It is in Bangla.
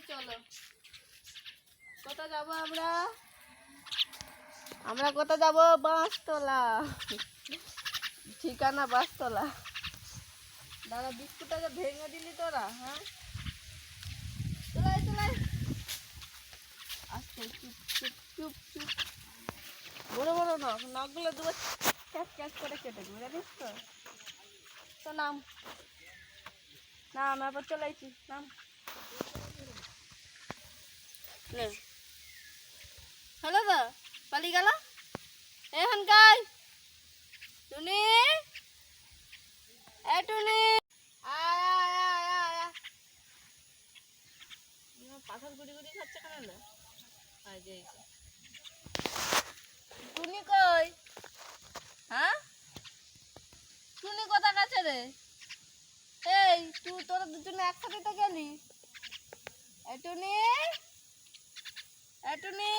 চলো। কোথায় যাব আমরা? আমরা কোথায় যাব? বাঁশতলা। ঠিকানা বাঁশতলা। দাদা, বিস্কুটটাকে ভেঙে দিলি তোরা হ্যাঁ? নখ করে কেটে দেবো, জানিস তো? তো নাম। নাম, এবার চলাইছি নাম। নে। হ্যালো দা পালি গেল? এখন গাই টুনি। এ টুনি। আয় আয় আয় আয় আয়। পাথর গুড়ি গুড়ি খাচ্ছে কেন না আয় যে টুনি কই? হ্যাঁ? টুনি কোথা কাছে রে? এই তুই তোরা দুজনে একসাথে তো গেলি। এটুনি अटने